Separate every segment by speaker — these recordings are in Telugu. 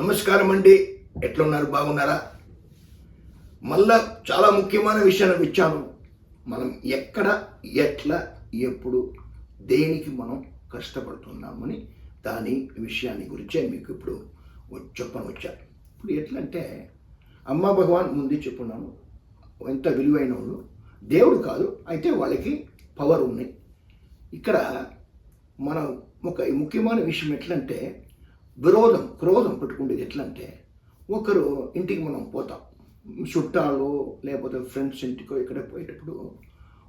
Speaker 1: నమస్కారం అండి. ఎట్లున్నారు? బాగున్నారా? మళ్ళా చాలా ముఖ్యమైన విషయాన్ని ఇచ్చాను. మనం ఎక్కడ ఎట్లా ఎప్పుడు దేనికి మనం కష్టపడుతున్నామని దాని విషయాన్ని గురించే మీకు ఇప్పుడు చెప్పని వచ్చాను ఇప్పుడు ఎట్లంటే అమ్మ భగవాన్ ముందే చెప్పున్నాను. ఎంత విలువైన వాళ్ళు. దేవుడు కాదు అయితే వాళ్ళకి పవర్ ఉన్నాయి. ఇక్కడ మనం ఒక ముఖ్యమైన విషయం ఎట్లంటే విరోధం క్రోధం పెట్టుకునేది అంటే ఒకరు ఇంటికి మనం పోతాం. చుట్టాలు లేకపోతే ఫ్రెండ్స్ ఇంటికో ఇక్కడ పోయేటప్పుడు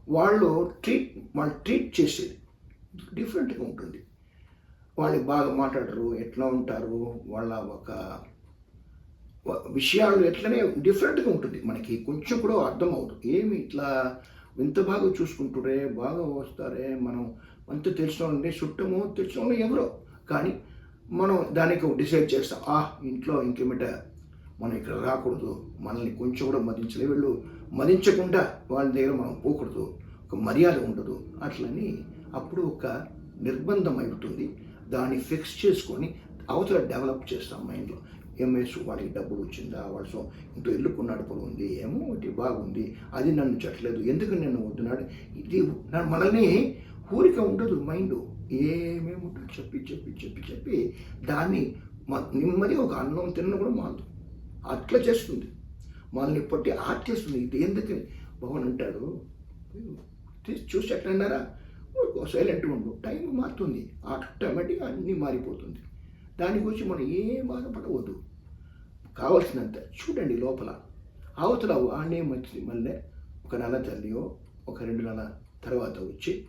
Speaker 1: వాళ్ళు ట్రీట్ వాళ్ళు ట్రీట్ చేసేది. డిఫరెంట్గా ఉంటుంది. వాళ్ళు బాగా మాట్లాడరు ఎట్లా ఉంటారు వాళ్ళ ఒక విషయాలు ఎట్లనే డిఫరెంట్గా ఉంటుంది. మనకి కొంచెం కూడా అర్థం అవుతుంది ఏమి ఇట్లా ఇంత బాగా చూసుకుంటురే బాగా వస్తారే మనం అంత తెలిసిన వాళ్ళని చుట్టము తెలిసిన వాళ్ళు ఎవరో. కానీ మనం దానికి డిసైడ్ చేస్తాం. ఆ ఇంట్లో ఇంకేమిట మనం ఇక్కడ రాకూడదు. మనల్ని కొంచెం కూడా మదించలే వీళ్ళు. మదించకుండా వాళ్ళ దగ్గర మనం పోకూడదు. ఒక మర్యాద ఉండదు. అట్లని అప్పుడు ఒక నిర్బంధం అవుతుంది దాన్ని ఫిక్స్ చేసుకొని అవతల డెవలప్ చేస్తాం మైండ్లో ఎంఎస్ వాడికి డబ్బులు వచ్చిందా? వాడు సో ఇంట్లో ఇల్లు కొన్నాడు ఉంది. ఏమో ఒకటి బాగుంది. అది నన్ను చట్టలేదు. ఎందుకు నన్ను వద్దున్నాడు? ఇది మనల్ని ఊరిక ఉండదు మైండ్ ఏమేమి ఉంటుంది చెప్పి చెప్పి చెప్పి చెప్పి దాన్ని మ- నెమ్మది ఒక అన్నం తిన్న కూడా మాదు అట్లా చేస్తుంది. మనల్ని పట్టి ఆర్ట్ చేస్తుంది ఇది ఎందుకు భవన్ అంటాడు చూసి ఎట్లా అన్నారా సైలెంట్గా ఉండు. టైం మారుతుంది. ఆటోమేటిక్గా అన్నీ మారిపోతుంది. దాని గురించి మనం ఏం బాధపడవద్దు. కావాల్సినంత చూడండి లోపల. అవతల వాడినే మంచిది మళ్ళీ ఒక నెల తల్లియో ఒక రెండు నెలల తర్వాత వచ్చి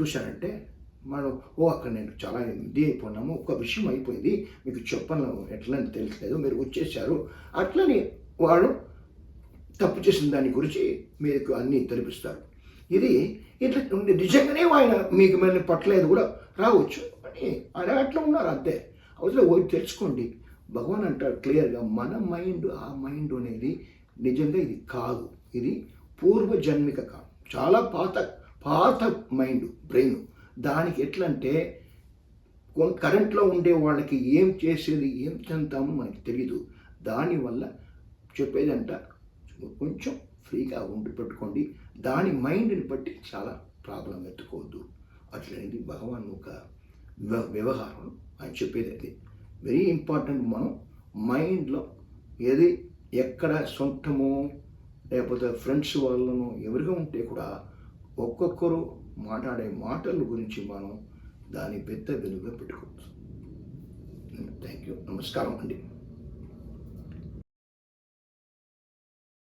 Speaker 1: చూశారంటే మనం ఓ అక్కడ నేను చాలా ఇది అయిపోయినాము ఒక విషయం అయిపోయింది మీకు చెప్పను ఎట్లా అని తెలియట్లేదు మీరు వచ్చేసారు. అట్లని వాడు తప్పు చేసిన దాని గురించి మీకు అన్నీ తెలిపిస్తారు. ఇది ఇట్లా ఉండి నిజంగానే ఆయన మీకు మిమ్మల్ని పట్టలేదు కూడా రావచ్చు. అని ఆయన అట్లా ఉన్నారు అంతే. అవసరం పోయి తెలుసుకోండి. భగవాన్ అంటారు క్లియర్గా మన మైండ్ ఆ మైండ్ అనేది నిజంగా ఇది కాదు. ఇది పూర్వజన్మిక కాదు చాలా పాత పాత మైండ్ బ్రెయిన్. దానికి ఎట్లంటే కరెంట్లో ఉండే వాళ్ళకి ఏం చేసేది ఏం చెందుతామో మనకి తెలియదు దానివల్ల చెప్పేదంట కొంచెం ఫ్రీగా ఉండి పెట్టుకోండి. దాని మైండ్ని బట్టి చాలా ప్రాబ్లం ఎత్తుకోవద్దు. అట్లనేది భగవాన్ ఒక వ్యవహారం ఆయన చెప్పేది అది. వెరీ ఇంపార్టెంట్ మనం మైండ్లో ఏది ఎక్కడ సొంతమో లేకపోతే ఫ్రెండ్స్ వాళ్ళను ఎవరిగా ఉంటే కూడా ఒక్కొక్కరు మాట్లాడే మాటల గురించి మనం దాని పెద్ద వెలుగుగా పెట్టుకోవచ్చు. Thank you. నమస్కారం అండి.